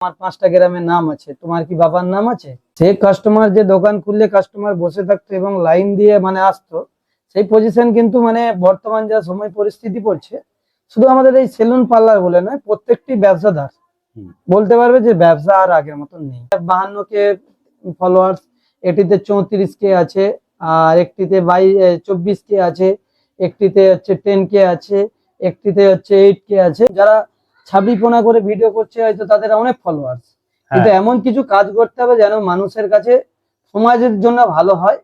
আমার পাঁচটা গ্রামের নাম আছে। তোমার কি বাবার নাম আছে? সে কাস্টমার যে দোকান খুললে কাস্টমার বসে থাকতো এবং লাইন দিয়ে মানে আসতো সেই পজিশন কিন্তু মানে বর্তমান যা সময় পরিস্থিতি পড়ছে শুধু আমাদের এই সেলুন পার্লার বলে নয় প্রত্যেকটি ব্যবসাদার বলতে পারবে যে ব্যবসা আর আগের মতন নেই। বাহান্ন কে ফলোয়ার্স এটিতে চৌত্রিশ কে আছে আর একটিতে বাই চব্বিশ কে আছে একটিতে হচ্ছে টেন কে আছে একটিতে হচ্ছে এইট কে আছে। যারা ছাবিপোনা করে ভিডিও করছে হয়তো তাদের অনেক ফলোয়ার্স কিন্তু এমন কিছু কাজ করতে হবে যেন মানুষের কাছে সমাজের জন্য ভালো হয়।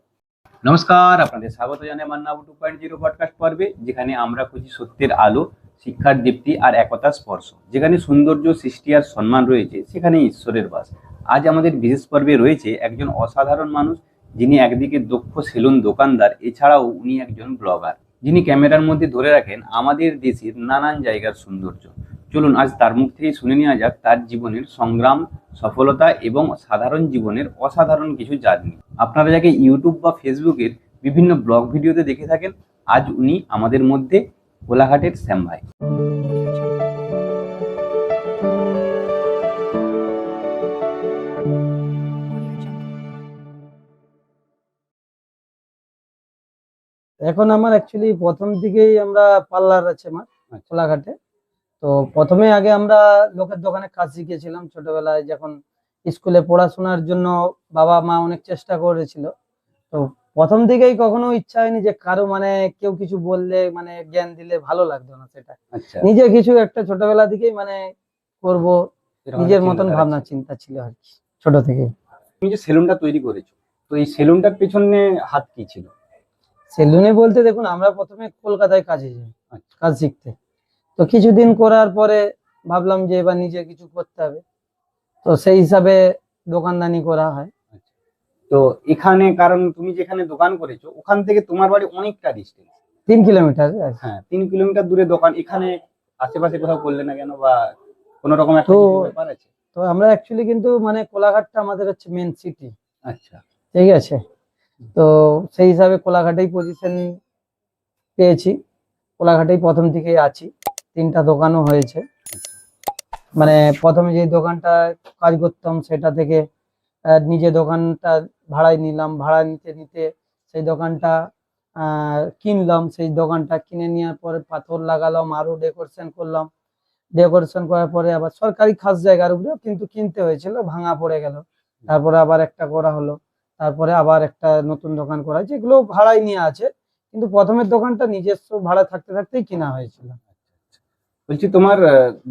নমস্কার আপনাদের স্বাগত জানাই মান্নাবু টু পয়েন্ট জিরো পডকাস্ট পর্বে যেখানে আমরা খুঁজি সত্যের আলো শিক্ষার দীপ্তি আর একতা স্পর্শ। যেখানে সৌন্দর্য সৃষ্টি আর সম্মান রয়েছে সেখানে ঈশ্বরের বাস। আজ আমাদের বিশেষ পর্বে রয়েছে একজন অসাধারণ মানুষ যিনি একদিকে দক্ষ সেলুন দোকানদার এছাড়াও উনি একজন ব্লগার যিনি ক্যামেরার মধ্যে ধরে রাখেন আমাদের দেশের নানান জায়গার সৌন্দর্য। চলুন, আজ তার মুখ থেকে শুনে নেওয়া যাক তার জীবনের সংগ্রাম, সফলতা এবং সাধারণ জীবনের অসাধারণ কিছু জার্নি আপনারা যাকে ইউটিউব বা ফেসবুকের বিভিন্ন ব্লগ ভিডিওতে দেখে থাকেন, আজ উনি আমাদের মধ্যে কোলাঘাটের শ্যাম ভাই। এখন আমার অ্যাকচুয়ালি প্রথম দিকেই আমরা পার্লার আছে আমার আচ্ছা। কোলাঘাটে তো প্রথমে আগে আমরা লোকের দোকানে কাজ শিখেছিলাম ছোটবেলায় যখন স্কুলে পড়াশোনার জন্য বাবা মা অনেক চেষ্টা করেছিল। তো প্রথম দিকেই কখনো ইচ্ছা হয়নি যে কারও মানে কেউ কিছু বললে মানে জ্ঞান দিলে ভালো লাগতো না সেটা। আচ্ছা। নিজে কিছু একটা ছোটবেলা থেকেই মানে করব নিজের মতন ভাবনা চিন্তা ছিল আর কি ছোট থেকে তুমি যে সেলুনটা তৈরি করেছ তো এই সেলুনটার পেছনে হাত কি ছিল? সেলুনে বলতে দেখুন আমরা প্রথমে কলকাতায় কাজে যাই। কাজ শিখতে। তো কিছুদিন করার পরে ভাবলাম যে এবার নিজে কিছু করতে হবে। তো সেই হিসাবে দোকানদানি করা হয়। তো এখানে কারণ তুমি যেখানে দোকান করেছ ওখান থেকে তোমার বাড়ি অনেকটা ডিস্টেন্স তিন কিলোমিটার হ্যাঁ তিন কিলোমিটার দূরে দোকান। এখানে আশেপাশে কোথাও করলে না কেন বা কোনো রকম একটা ব্যাপার আছে? তো আমরা অ্যাকচুয়ালি কিন্তু মানে কোলাঘাটটা আমাদের হচ্ছে মেন সিটি আচ্ছা। ঠিক আছে? তো সেই হিসাবে কোলাঘাটেই পজিশন পেয়েছি। কোলাঘাটেই প্রথম থেকেই আছি। তিনটা দোকানও হয়েছে। মানে প্রথমে যে দোকানটা কাজ করতাম সেটা থেকে নিজে দোকানটা ভাড়ায় নিলাম। ভাড়া নিতে নিতে সেই দোকানটা কিনলাম। সেই দোকানটা কিনে নেওয়ার পরে পাথর লাগালাম আরও ডেকোরেশন করলাম। ডেকোরেশন করার পরে আবার সরকারি খাস জায়গার উপরেও কিন্তু কিনতে হয়েছিল, ভাঙা পড়ে গেল। তারপরে আবার একটা করা হলো। তারপরে আবার একটা নতুন দোকান করা হয়েছে এগুলো ভাড়ায় নিয়ে আছে কিন্তু প্রথমের দোকানটা নিজস্ব ভাড়া থাকতে থাকতেই কেনা হয়েছিল। বলছি তোমার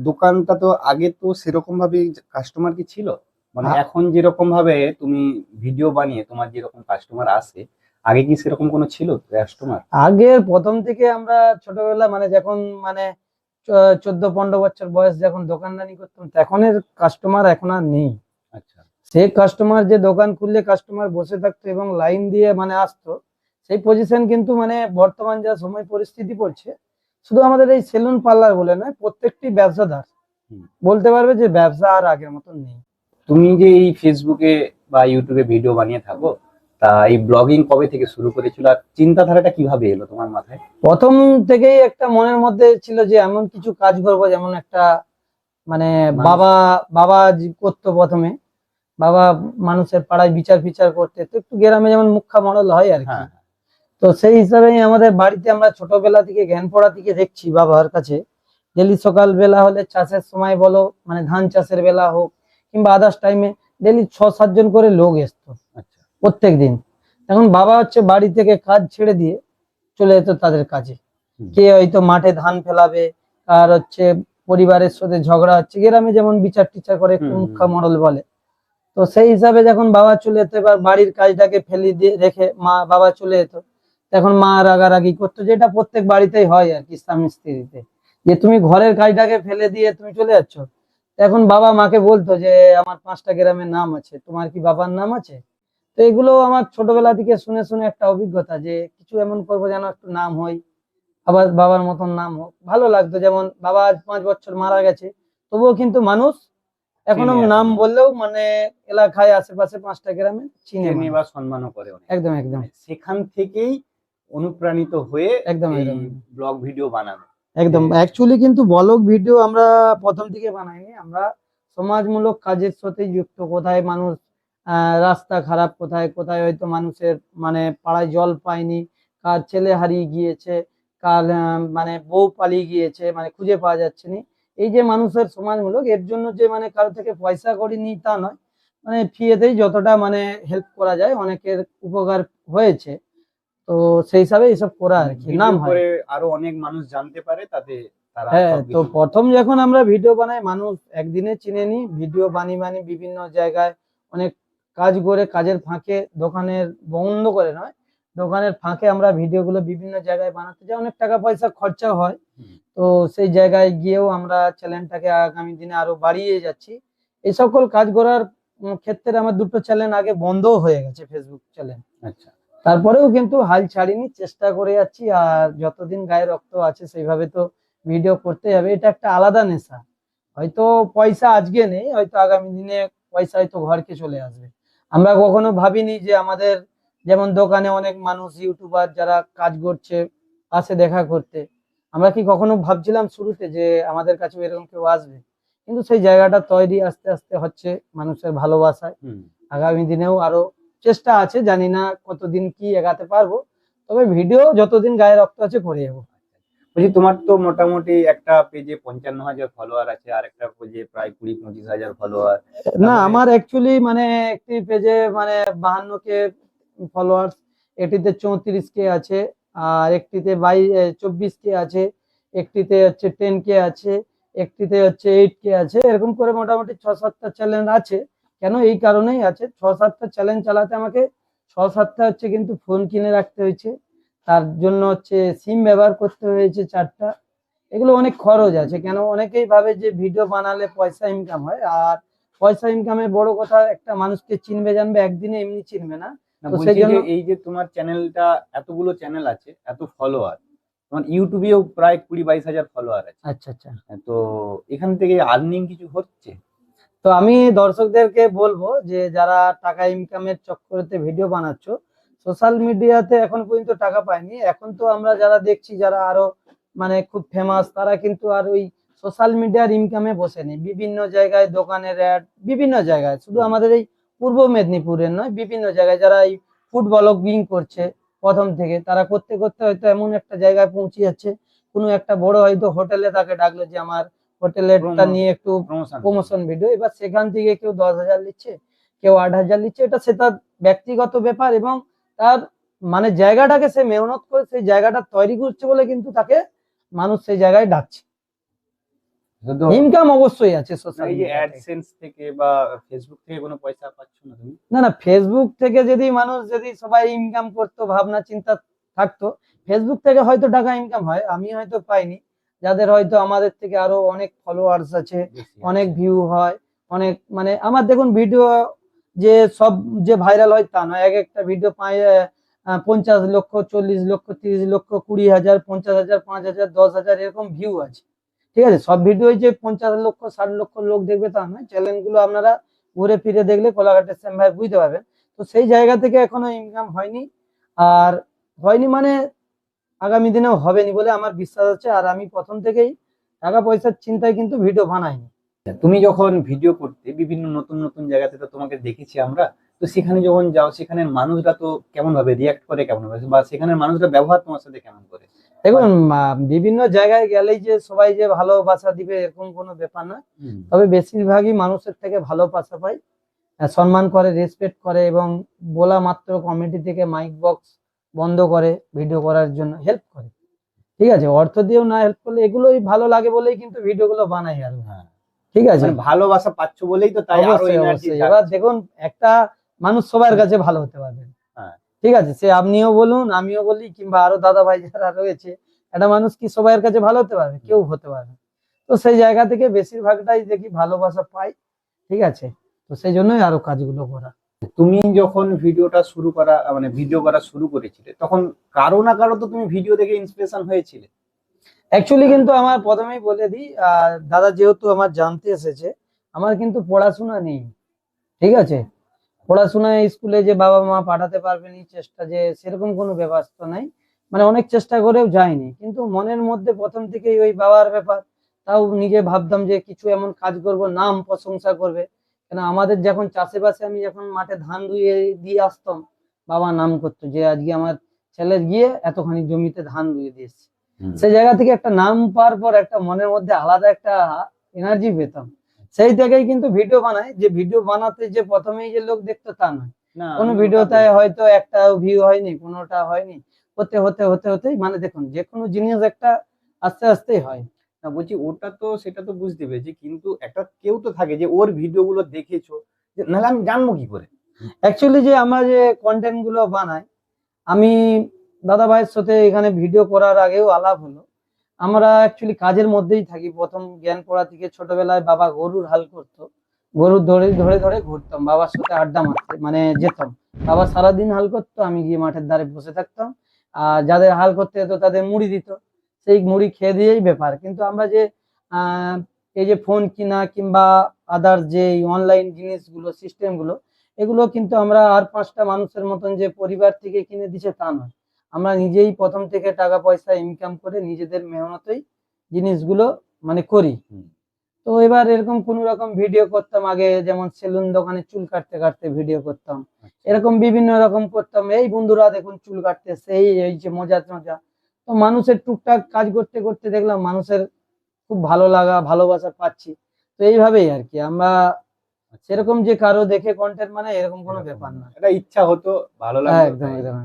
দোকানটা তো আগে তো সেরকম ভাবে কাস্টমার কি ছিল? মানে এখন যেরকম ভাবে তুমি ভিডিও বানিয়ে তোমার যেরকম কাস্টমার আসে আগে কি সেরকম কোনো ছিল কাস্টমার আগের প্রথম থেকে আমরা ছোটবেলা মানে যখন মানে চোদ্দ পনেরো বছর বয়স যখন দোকানদানি করতাম তখনের কাস্টমার এখন আর নেই। সে কাস্টমার যে দোকান খুললে কাস্টমার বসে থাকতো এবং লাইন দিয়ে মানে আসতো সেই পজিশন কিন্তু মানে বর্তমান যা সময় পরিস্থিতি পড়ছে শুধু আমাদের এই সেলুন পার্লার বলে নয় প্রত্যেকটি ব্যবসাদার বলতে পারবে যে ব্যবসা আর আগের মতন নেই। তুমি যে এই ফেসবুকে বা ইউটিউবে ভিডিও বানিয়ে থাকো তা এই ব্লগিং কবে থেকে শুরু করেছিল আর চিন্তাধারাটা কীভাবে এলো তোমার মাথায়? প্রথম থেকেই একটা মনের মধ্যে ছিল যে এমন কিছু কাজ করব যেমন একটা মানে বাবা বাবা করতো প্রথমে বাবা মানুষের পাড়ায় বিচার ফিচার করতে তো একটু গ্রামে যেমন মুখ্যা মডেল হয় আর কি। হ্যাঁ তো সেই হিসাবেই আমাদের বাড়িতে আমরা ছোটবেলা থেকে জ্ঞান পড়া থেকে দেখছি বাবার কাছে ডেলি সকাল বেলা হলে চাষের সময় বলো মানে ধান চাষের বেলা হোক কিংবা আদার্স টাইমে ডেলি ছ সাতজন করে লোক আসতো আচ্ছা। প্রত্যেক দিন। এখন বাবা হচ্ছে বাড়ি থেকে কাজ ছেড়ে দিয়ে চলে যেত তাদের কাজে। কে হয়তো মাঠে ধান ফেলাবে আর হচ্ছে পরিবারের সাথে ঝগড়া হচ্ছে গ্রামে যেমন বিচার টিচার করে একটু মুখ্যা মডেল বলে। তো সেই হিসাবে যখন বাবা চলে যেত, এবার বাড়ির কাজটাকে ফেলে দিয়ে রেখে মা বাবা চলে যেত, তখন মা রাগারাগি করতো, যেটা প্রত্যেক বাড়িতেই হয় আর কি স্বামী স্ত্রীতে। যে তুমি ঘরের কাজটাকে ফেলে দিয়ে তুমি চলে যাচ্ছ। এখন বাবা মাকে বলতো যে, আমার পাঁচটা গ্রামের নাম আছে, তোমার কি বাবার নাম আছে? তো এগুলো আমার ছোটবেলা থেকে শুনে শুনে একটা অভিজ্ঞতা যে, কিছু এমন করব যেন একটু নাম হয়, আবার বাবার মতন নাম হোক। ভালো লাগতো, যেমন বাবা আজ পাঁচ বছর মারা গেছে, তবুও কিন্তু মানুষ এখনও নাম বললেও মানে এলাকায় আশেপাশে পাঁচটা গ্রামে চিনে চিনি বা সম্মানও করে একদম একদম। সেখান থেকেই অনুপ্রাণিত হয়ে একদম একদম। ব্লগ ভিডিও বানানো। একদম। অ্যাকচুয়ালি কিন্তু ব্লগ ভিডিও আমরা প্রথম থেকে বানাইনি। আমরা সমাজমূলক কাজের সাথে যুক্ত। কোথায় মানুষ রাস্তা খারাপ কোথায় কোথায় হয়তো মানুষের মানে পাড়ায় জল পায়নি কার ছেলে হারিয়ে গিয়েছে কার মানে বউ পালিয়ে গিয়েছে মানে খুঁজে পাওয়া যাচ্ছে না। এই যে মানুষের সমাজমূলক এর জন্য যে মানে কারও থেকে পয়সা করি নি তা নয়। মানে ফ্রিতেই যতটা মানে হেল্প করা যায় অনেকের উপকার হয়েছে। তো সেই হিসাবে এইসব করা আর কি নাম হয়। আরও অনেক মানুষ জানতে পারে তাতে হ্যাঁ তো প্রথম যখন আমরা ভিডিও বানাই মানুষ একদিনে চিনে নি ভিডিও বানিয়ে বানিয়ে বিভিন্ন জায়গায় অনেক কাজ করে কাজের ফাঁকে দোকানের বন্ধ করে নয় দোকানের ফাঁকে আমরা ভিডিওগুলো বিভিন্ন জায়গায় বানাতে যাই অনেক টাকা পয়সা খরচা হয়। তো সেই জায়গায় গিয়েও আমরা চ্যানেলটাকে আগামী দিনে আরও বাড়িয়ে যাচ্ছি। এই সকল কাজ করার ক্ষেত্রে আমার দুটো চ্যানেল আগে বন্ধও হয়ে গেছে ফেসবুক চ্যানেল। আচ্ছা। তারপরেও কিন্তু হাল ছাড়িনি চেষ্টা করে যাচ্ছি আর যতদিন গায়ে রক্ত আছে সেইভাবে তো ভিডিও করতে হবে। এটা একটা আলাদা নেশা। হয়তো পয়সা আজকে নেই হয়তো আগামী দিনে পয়সা হয়তো ঘরকে চলে আসবে। আমরা কখনো ভাবিনি যে আমাদের যেমন দোকানে অনেক মানুষ ইউটিউবার যারা কাজ করছে আসে দেখা করতে। আমরা কি কখনো ভাবছিলাম শুরুতে যে আমাদের কাছে এরকম কেউ আসবে? কিন্তু সেই জায়গাটা তৈরি আস্তে আস্তে হচ্ছে মানুষের ভালোবাসায়। আগামী দিনেও আরও চেষ্টা আছে জানি না কতদিন কি এগাতে পারব তবে ভিডিও যতদিন গায়ে রক্ত আছে করে যাব। বলছি তোমার তো মোটামুটি একটা পেজে পঞ্চান্ন হাজার ফলোয়ার আছে আর একটা পেজে প্রায় কুড়ি পঁচিশ হাজার ফলোয়ার না আমার অ্যাকচুয়ালি মানে একটি পেজে মানে বাহান্ন কে ফলোয়ার এটিতে চৌত্রিশ কে আছে। আর একটিতে বাই চব্বিশ কে আছে, একটিতে হচ্ছে টেন কে আছে, একটিতে হচ্ছে এইট কে আছে। এরকম করে মোটামুটি ছ সাতটা চ্যানেল আছে। কেন? এই কারণেই আছে। ছ সাতটা চ্যালেঞ্জ চালাতে আমাকে ছ সাতটা হচ্ছে কিন্তু ফোন কিনে রাখতে হয়েছে। তার জন্য হচ্ছে সিম ব্যবহার করতে হয়েছে চারটা। এগুলো অনেক খরচ আছে। কেন? অনেকেই ভাবে যে ভিডিও বানালে পয়সা ইনকাম হয়। আর পয়সা ইনকামের বড় কথা, একটা মানুষকে চিনবে জানবে, একদিনে এমনি চিনবে না। এই যে তোমার চ্যানেলটা এতগুলো চ্যানেল আছে এত ফলোয়ার তোমার ইউটিউবেও প্রায় কুড়ি বাইশ হাজার ফলোয়ার আছে। আচ্ছা আচ্ছা। তো এখান থেকে আর্নিং কিছু হচ্ছে? তো আমি দর্শকদেরকে বলব যে যারা টাকা ইনকামের চক্করেতে ভিডিও বানাচ্ছো সোশ্যাল মিডিয়াতে এখন পর্যন্ত টাকা পায়নি। এখন তো আমরা যারা দেখছি যারা আরও মানে খুব ফেমাস তারা কিন্তু আর ওই সোশ্যাল মিডিয়ার ইনকামে বসেনি। বিভিন্ন জায়গায় দোকানের অ্যাড বিভিন্ন জায়গায়। শুধু আমাদের এই পূর্ব মেদিনীপুরের নয় বিভিন্ন জায়গায় যারা এই ফুড ব্লগিং করছে প্রথম থেকে তারা করতে করতে হয়তো এমন একটা জায়গায় পৌঁছে যাচ্ছে। কোনো একটা বড় হয়তো হোটেলে তাকে ডাকলো যে আমার হোটেলেরটা নিয়ে একটু প্রমোশন প্রমোশন ভিডিও এবার সেখান থেকে কেউ দশ হাজার নিচ্ছে কেউ আট হাজার নিচ্ছে। এটা সে তার ব্যক্তিগত ব্যাপার এবং তার মানে জায়গাটাকে সে মেহনত করে সেই জায়গাটা তৈরি করছে বলে কিন্তু তাকে মানুষ সেই জায়গায় ডাকছে। ইনকাম অবশ্যই আছে সোশ্যাল এই যে অ্যাডসেন্স থেকে বা ফেসবুক থেকে কোনো পয়সা পাচ্ছ না তুমি? না না ফেসবুক থেকে যদি মানুষ যদি সবাই ইনকাম করতো ভাবনা চিন্তা থাকতো ফেসবুক থেকে হয়তো টাকা ইনকাম হয় আমি হয়তো পাইনি। যাদের হয়তো আমাদের থেকে আরও অনেক ফলোয়ার্স আছে অনেক ভিউ হয় অনেক মানে আমার দেখুন ভিডিও যে সব যে ভাইরাল হয় তা নয়। এক একটা ভিডিও পঞ্চাশ লক্ষ চল্লিশ লক্ষ তিরিশ লক্ষ কুড়ি হাজার পঞ্চাশ হাজার পাঁচ হাজার দশ হাজার এরকম ভিউ আছে। ঠিক আছে? সব ভিডিওই যে পঞ্চাশ লক্ষ, ষাট লক্ষ লোক দেখবে তা নয়। চ্যানেলগুলো আপনারা ঘুরে ফিরে দেখলে কোলাঘাটের শ্যাম ভাই বুঝতে পারবেন। তো সেই জায়গা থেকে এখনও ইনকাম হয়নি। আর হয়নি মানে আগামী দিনেও হবেনি বলে আমার বিশ্বাস আছে। আর আমি প্রথম থেকেই টাকা পয়সার চিন্তায় কিন্তু ভিডিও বানাইনি। তুমি যখন ভিডিও করতে, বিভিন্ন নতুন নতুন জায়গাতে তো তোমাকে দেখেছি আমরা, তো সেখানে যখন যাও, সেখানের মানুষরা তো কেমন ভাবে রিয়াক্ট করে কেমন ভাবে বা সেখানের মানুষরা ব্যবহার তোমার সাথে কেমন করে? দেখুন বিভিন্ন জায়গায় গেলেই যে সবাই যে ভালোবাসা দিবে এরকম কোনো ব্যাপার না। তবে বেশিরভাগই মানুষের থেকে ভালোবাসা পাই সম্মান করে রেসপেক্ট করে এবং বলা মাত্র কমিটি থেকে মাইক বক্স বন্ধ করে ভিডিও করার জন্য হেল্প করে। ঠিক আছে অর্থ দিয়েও না হেল্প করলে এগুলোই ভালো লাগে বলেই কিন্তু ভিডিওগুলো বানাই আর। হ্যাঁ। ঠিক আছে? মানে ভালোবাসা পাচ্ছ বলেই তো তাই এবার দেখুন একটা মানুষ সবার কাছে ভালো হতে পারবে। ঠিক আছে? সে আপনিও বলুন আমিও বলি কিংবা আরও দাদা ভাই যারা রয়েছে একটা মানুষ কি সবার কাছে ভালো হতে পারবে? কেউ হতে পারবে। তো সেই জায়গা থেকে বেশিরভাগটাই দেখি ভালোবাসা পাই ঠিক আছে? তো সেই জন্যই আরও কাজগুলো করা। তুমি যখন ভিডিওটা শুরু করা মানে ভিডিও করা শুরু করেছিলে তখন কারও না কারও তো তুমি ভিডিও দেখে ইন্সপিরেশন হয়েছিলে? অ্যাকচুয়ালি কিন্তু আমার প্রথমেই বলে দিই দাদা যেহেতু আমার জানতে এসেছে আমার কিন্তু পড়াশোনা নেই ঠিক আছে? পড়াশোনায় স্কুলে যে বাবা মা পাঠাতে পারবেন চেষ্টা যে সেরকম কোনো ব্যবস্থা নাই। মানে অনেক চেষ্টা করেও যায়নি। কিন্তু মনের মধ্যে প্রথম থেকেই ওই বাবার ব্যাপার তাও নিজে ভাবতাম যে কিছু এমন কাজ করব নাম প্রশংসা করবে। কেন আমাদের যখন চাষে আমি যখন মাঠে ধান ধুয়ে দিয়ে আসতাম বাবা নাম করতো যে আজকে আমার ছেলে গিয়ে এতখানি জমিতে ধান ধুয়ে দিয়েছে। সেই জায়গা থেকে একটা নাম পাওয়ার পর একটা মনের মধ্যে আলাদা একটা এনার্জি পেতাম। সেই থেকেই কিন্তু ভিডিও বানাই যে ভিডিও বানাতে যে প্রথমেই যে লোক দেখতো তা নয়। না, কোনো ভিডিওতে হয়তো একটা ভিউ হয়নি কোনোটা হয়নি। হতে হতে হতে হতেই মানে দেখুন যে কোনো জিনিস একটা আস্তে আস্তেই হয়। না বলছি ওটা তো সেটা তো বুঝতে পেরেছি কিন্তু একটা কেউ তো থাকে যে ওর ভিডিও গুলো দেখেছ নাহলে আমি জানব কি করে? অ্যাকচুয়ালি যে আমরা যে কন্টেন্টগুলো বানাই আমি দাদা ভাইয়ের সাথে এখানে ভিডিও করার আগেও আলাপ হলো। আমরা অ্যাকচুয়ালি কাজের মধ্যেই থাকি। প্রথম জ্ঞান পড়া থেকে ছোটবেলায় বাবা গরুর হাল করতো। গরুর ধরে ধরে ধরে ঘুরতাম। বাবার সাথে আড্ডা মারতে মানে যেতাম। বাবা সারাদিন হাল করতো, আমি গিয়ে মাঠের ধারে বসে থাকতাম। আর যাদের হাল করতে যেত, তাদের মুড়ি দিত। সেই মুড়ি খেয়ে দিয়েই ব্যাপার। কিন্তু আমরা যে এই যে ফোন কিনা কিংবা আদার যে অনলাইন জিনিসগুলো সিস্টেমগুলো এগুলো কিন্তু আমরা আর পাঁচটা মানুষের মতন যে পরিবার থেকে কিনে দিছে তা নয়। আমরা নিজেই প্রথম থেকে টাকা পয়সা ইনকাম করে নিজেদের মেহনতেই জিনিসগুলো মানে করি। তো এবার এরকম কোন রকম ভিডিও করতাম আগে যেমন সেলুন দোকানে চুল কাটতে কাটতে ভিডিও করতাম। এরকম বিভিন্ন রকম করতাম। এই বন্ধুরা দেখুন চুল কাটতেছে এই এই যে মজা মজা। তো মানুষের টুকটাক কাজ করতে করতে দেখলাম মানুষের খুব ভালো লাগা ভালোবাসা পাচ্ছি। তো এইভাবেই আর কি। আমরা সেরকম যে কারও দেখে কন্টেন্ট মানে এরকম কোনো ব্যাপার না। এটা ইচ্ছা হতো ভালো লাগে একদম একদম।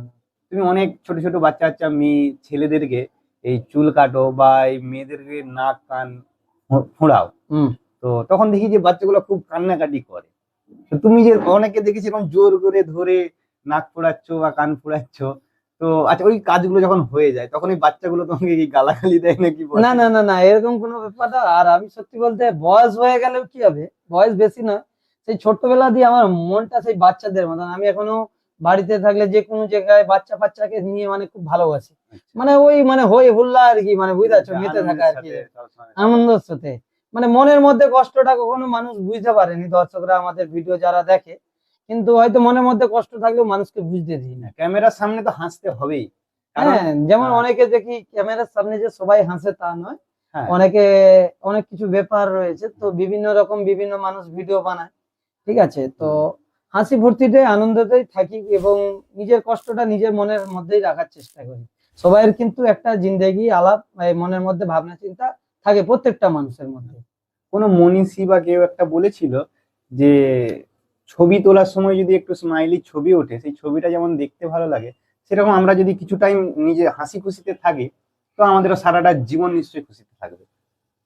তুমি অনেক ছোট ছোট বাচ্চা বাচ্চা মেয়ে ছেলেদেরকে এই চুল কাটো বা এই মেয়েদেরকে নাক কান ফোঁড়াও। হুম। তো তখন দেখি যে বাচ্চাগুলো খুব কান্নাকাটি করে। তো তুমি যে অনেকে দেখেছি এরকম জোর করে ধরে নাক ফোড়াচ্ছ বা কান ফোড়াচ্ছ তো আচ্ছা ওই কাজগুলো যখন হয়ে যায় তখন ওই বাচ্চাগুলো তোমাকে কি গালাগালি দেয় নাকি না না না না এরকম কোনো ব্যাপার না। আর আমি সত্যি বলতে বয়স হয়ে গেলেও কি হবে? বয়স বেশি না। সেই ছোট্টবেলা দিয়ে আমার মনটা সেই বাচ্চাদের মতন। আমি এখনও বাড়িতে থাকলে যে কোনো জায়গায় বাচ্চা বাচ্চাকে নিয়ে মানে খুব ভালোবাসি। মানে ওই মানে হই হুল্লা আর কি মানে বুঝতে পারছ মেতে থাকা আর কি। আনন্দের সাথে মানে মনের মধ্যে কষ্টটা কখনো মানুষ বুঝতে পারেনি দর্শকরা আমাদের ভিডিও যারা দেখে। কিন্তু হয়তো মনের মধ্যে কষ্ট থাকলেও মানুষকে বুঝতে দিই না। ক্যামেরার সামনে তো হাসতে হবেই। হ্যাঁ যেমন হ্যাঁ। অনেকে দেখি ক্যামেরার সামনে যে সবাই হাসে তা নয়। হ্যাঁ। অনেকে অনেক কিছু ব্যাপার রয়েছে তো বিভিন্ন রকম বিভিন্ন মানুষ ভিডিও বানায়। ঠিক আছে? তো হাসি ফুর্তিতে আনন্দতেই থাকি এবং নিজের কষ্টটা নিজের মনের মধ্যেই রাখার চেষ্টা করি। সবাইয়ের কিন্তু একটা জিন্দেগি, আলাপ মনের মধ্যে ভাবনা, চিন্তা থাকে প্রত্যেকটা মানুষের মধ্যে। কোনো মনীষী বা কেউ একটা বলেছিল যে, ছবি তোলার সময় যদি একটু স্মাইলি ছবি ওঠে, সেই ছবিটা যেমন দেখতে ভালো লাগে, সেরকম আমরা যদি কিছু টাইম নিজে হাসি খুশিতে থাকি, তো আমাদেরও সারাটা জীবন নিশ্চয়ই খুশিতে থাকবে।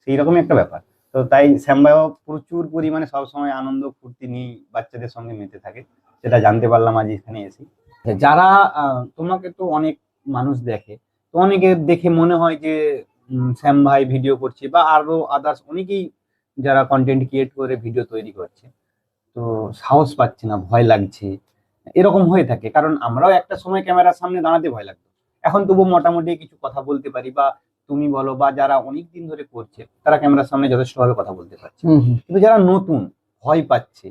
সেই রকমই একটা ব্যাপার। তো তাই শ্যামবাইও প্রচুর পরিমাণে সবসময় আনন্দ, ফুর্তি নিয়ে বাচ্চাদের সঙ্গে মেতে থাকে। সেটা জানতে পারলাম আজ এখানে এসে। যারা তোমাকে তো অনেক মানুষ দেখে, তো অনেকে দেখে মনে হয় যে শ্যাম ভাই ভিডিও করছে বা আরও আদার্স অনেকেই যারা কন্টেন্ট ক্রিয়েট করে ভিডিও তৈরি করছে। তো সাহস পাচ্ছে না, ভয় লাগছে। এরকম হয়ে থাকে, কারণ আমরাও একটা সময় ক্যামেরার সামনে দাঁড়াতে ভয় লাগতো। এখন তবু মোটামুটি কিছু কথা বলতে পারি বা তুমি বলো বা যারা অনেক দিন ধরে করছে তারা ক্যামেরার সামনে যথেষ্ট যথেষ্টভাবে কথা বলতে পারছে। কিন্তু যারা নতুন ভয় পাচ্ছে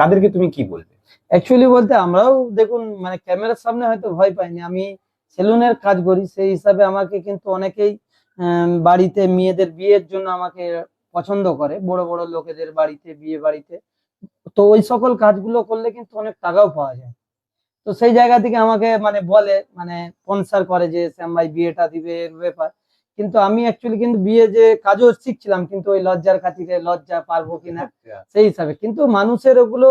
তাদেরকে তুমি কি বলবে? অ্যাকচুয়ালি বলতে আমরাও দেখুন মানে ক্যামেরার সামনে হয়তো ভয় পাইনি। আমি সেলুনের কাজ করি সেই হিসাবে আমাকে কিন্তু অনেকেই বাড়িতে মেয়েদের বিয়ের জন্য আমাকে পছন্দ করে বড় বড় লোকেদের বাড়িতে বিয়ে বাড়িতে। তো ওই সকল কাজগুলো করলে কিন্তু অনেক টাকাও পাওয়া যায়। তো সেই জায়গা থেকে আমাকে মানে বলে মানে স্পন্সার করে যে শ্যাম ভাই বিয়েটা দিবে এর ব্যাপার। কিন্তু আমি অ্যাকচুয়ালি কিন্তু বিয়ে যে কাজও শিখছিলাম কিন্তু ওই লজ্জার খাতিরে লজ্জা পারব কিনা সেই হিসাবে। কিন্তু মানুষের ওগুলো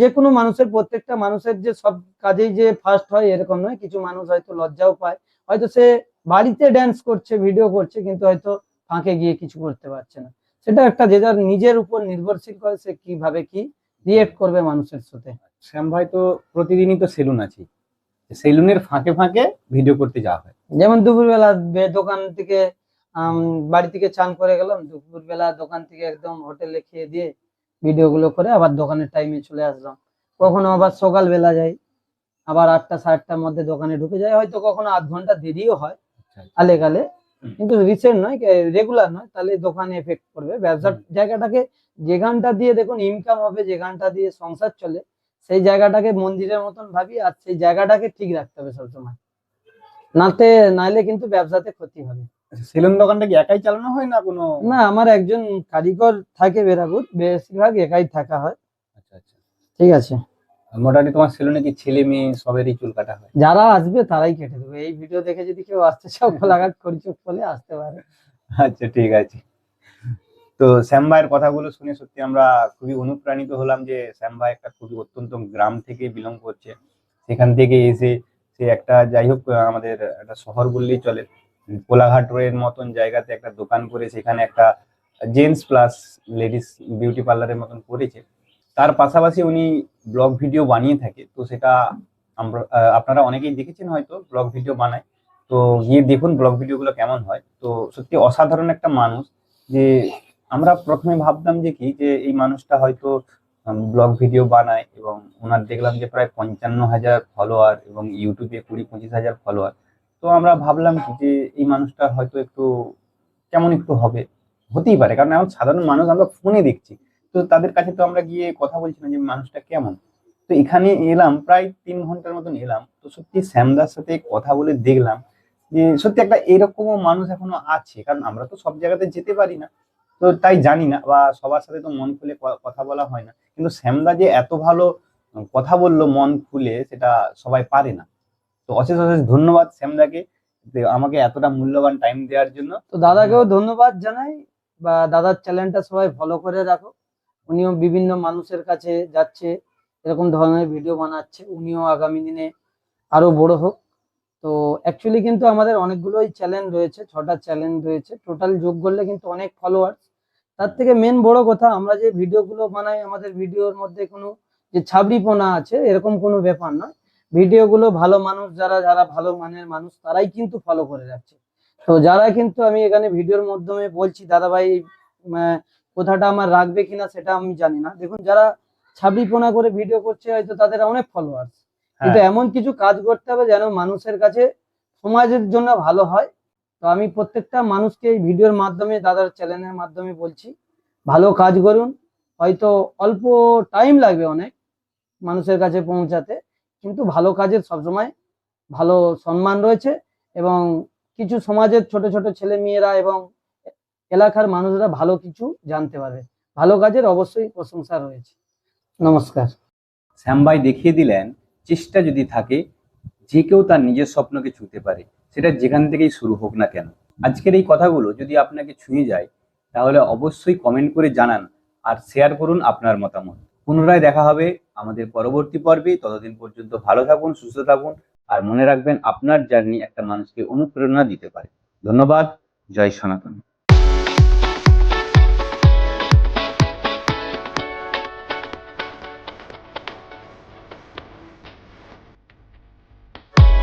যে কোনো মানুষের প্রত্যেকটা মানুষের যে সব কাজেই যে ফার্স্ট হয় এরকম নয়। কিছু মানুষ হয়তো লজ্জাও পায়। হয়তো সে বাড়িতে ড্যান্স করছে ভিডিও করছে কিন্তু হয়তো ফাঁকে গিয়ে কিছু করতে পারছে না। সেটা একটা যে যার নিজের উপর নির্ভরশীল করে সে কীভাবে কি রিয়েক্ট করবে মানুষের সাথে। শ্যাম ভাই তো প্রতিদিনই তো সেলুন আছে। সেলুনের ফাঁকে ফাঁকে ভিডিও করতে যাওয়া হয়। যেমন দুপুরবেলা দোকান থেকে বাড়ি থেকে চান করে গেলাম দুপুরবেলা দোকান থেকে একদম হোটেলে খেয়ে দিয়ে ভিডিও গুলো করে আবার দোকানের টাইমে চলে আসলাম। কখনো আবার সকালবেলা যাই আবার আটটা সাড়ে আটটার মধ্যে দোকানে ঢুকে যাই। হয়তো কখনো আধ ঘণ্টা দেরিও হয় আলে গালে কিন্তু রিসেন্ট নয় রেগুলার নয় তাহলে দোকানে এফেক্ট করবে ব্যবসার জায়গাটাকে যে গানটা দিয়ে দেখুন ইনকাম হবে যে গানটা দিয়ে সংসার চলে সেই জায়গাটাকে মন্দিরের মতন ভাবি আর সেই জায়গাটাকে ঠিক রাখতে হবে সবসময়। নাতে নাইলে কিন্তু ব্যবসাতে ক্ষতি হবে। সেলুন দোকানটা কি একাই চালানো হয় না কোনো? না আমার একজন কারিগর থাকে বেরাবুর বেশিরভাগ একাই থাকা হয়। আচ্ছা আচ্ছা। ঠিক আছে। মোটামুটি তোমার সেলুনে কি ছেলে মেয়ে সবেরই চুল কাটা হয়? যারা আসবে তারাই কেটে দেবে। এই ভিডিও দেখে যদি কেউ আসতে চাও কোলাঘাট করিচুপ বলে আসতে পারে। আচ্ছা ঠিক আছে। তো শ্যাম ভাইয়ের কথাগুলো শুনে সত্যি আমরা খুবই অনুপ্রাণিত হলাম যে শ্যাম ভাই একটা খুবই অত্যন্ত গ্রাম থেকে বিলং করছে। সেখান থেকে এসে সে একটা যাই হোক আমাদের একটা শহর বললেই চলে। কোলাঘাট রোডের মতন জায়গাতে একটা দোকান করে সেখানে একটা জেন্টস প্লাস লেডিস বিউটি পার্লারের মতন করেছে। তার পাশাপাশি উনি ব্লগ ভিডিও বানিয়ে থাকে। তো সেটা আমরা আপনারা অনেকেই দেখেছেন হয়তো ব্লগ ভিডিও বানায়। তো গিয়ে দেখুন ব্লগ ভিডিওগুলো কেমন হয়। তো সত্যি অসাধারণ একটা মানুষ যে আমরা প্রথমে ভাবতাম যে কি, যে এই মানুষটা হয়তো ব্লগ ভিডিও বানায় এবং ওনার দেখলাম যে প্রায় পঞ্চান্ন হাজার ফলোয়ার এবং ইউটিউবে কুড়ি পঁচিশ হাজার ফলোয়ার তো আমরা ভাবলাম কি, যে এই মানুষটা হয়তো একটু কেমন একটু হবে? হতেই পারে, কারণ এখন সাধারণ মানুষ আমরা ফোনে দেখছি। তো তাদের কাছে তো আমরা গিয়ে কথা বলছি না যে মানুষটা কেমন? তো এখানে এলাম, প্রায় তিন ঘণ্টার মতন এলাম। তো সত্যি শ্যামদার সাথে কথা বলে দেখলাম যে সত্যি একটা এরকমও মানুষ এখনও আছে, কারণ আমরা তো সব জায়গাতে যেতে পারি না। তো তাই জানি না, বা সবার সাথে তো মন খুলে কথা বলা হয় না। কিন্তু শ্যামদা যে এত ভালো কথা বলল মন খুলে, সেটা সবাই পারে না। তো অশেষ অশেষ ধন্যবাদ শ্যামদাকে আমাকে এতটা মূল্যবান টাইম দেওয়ার জন্য। তো দাদাকেও ধন্যবাদ জানাই, বা দাদার চ্যানেলটা সবাই ফলো করে রাখো। উনিও বিভিন্ন মানুষের কাছে যাচ্ছে, এরকম ধরনের ভিডিও বানাচ্ছে, উনিও আগামী দিনে আরও বড় হোক। তো অ্যাকচুয়ালি কিন্তু আমাদের অনেকগুলোই চ্যানেল রয়েছে, ছটা চ্যানেল রয়েছে। টোটাল যোগ করলে কিন্তু অনেক ফলোয়ার তার থেকে মেন বড় কথা আমরা যে ভিডিওগুলো বানাই আমাদের ভিডিওর মধ্যে কোনো যে ছাবড়িপনা আছে এরকম কোনো ব্যাপার নয়। ভিডিওগুলো ভালো মানুষ যারা যারা ভালো মানের মানুষ তারাই কিন্তু ফলো করে রাখছে তো যারা কিন্তু আমি এখানে ভিডিওর মাধ্যমে বলছি দাদা ভাই এই, আহ, কথাটা আমার রাখবে কিনা সেটা আমি জানি না। দেখুন যারা ছাবড়িপনা করে ভিডিও করছে হয়তো তাদের অনেক ফলোয়ার্স কিন্তু হ্যাঁ। এমন কিছু কাজ করতে হবে যেন মানুষের কাছে সমাজের জন্য ভালো হয় তো আমি প্রত্যেকটা মানুষকে এই ভিডিওর মাধ্যমে, দাদার চ্যানেলের মাধ্যমে বলছি, ভালো কাজ করুন। হয়তো অল্প টাইম লাগবে অনেক মানুষের কাছে পৌঁছাতে, কিন্তু ভালো কাজের সবসময় ভালো সম্মান রয়েছে এবং কিছু সমাজের ছোট ছোট ছেলে মেয়েরা এবং এলাকার মানুষরা ভালো কিছু জানতে পারবে। ভালো কাজের অবশ্যই প্রশংসা রয়েছে। নমস্কার। শ্যাম ভাই দেখিয়ে দিলেন, চেষ্টা যদি থাকে, যে কেউ তার নিজের স্বপ্নকে ছুঁতে পারে। সেটা যেখান থেকেই শুরু হোক না কেন। আজকের এই কথাগুলো যদি আপনাকে ছুঁয়ে যায়, তাহলে অবশ্যই কমেন্ট করে জানান আর শেয়ার করুন আপনার মতামত। পুনরায় দেখা হবে আমাদের পরবর্তী পর্বে। ততদিন পর্যন্ত ভালো থাকুন, সুস্থ থাকুন আর মনে রাখবেন আপনার জার্নি একটা মানুষকে অনুপ্রেরণা দিতে পারে। ধন্যবাদ, জয় সনাতন।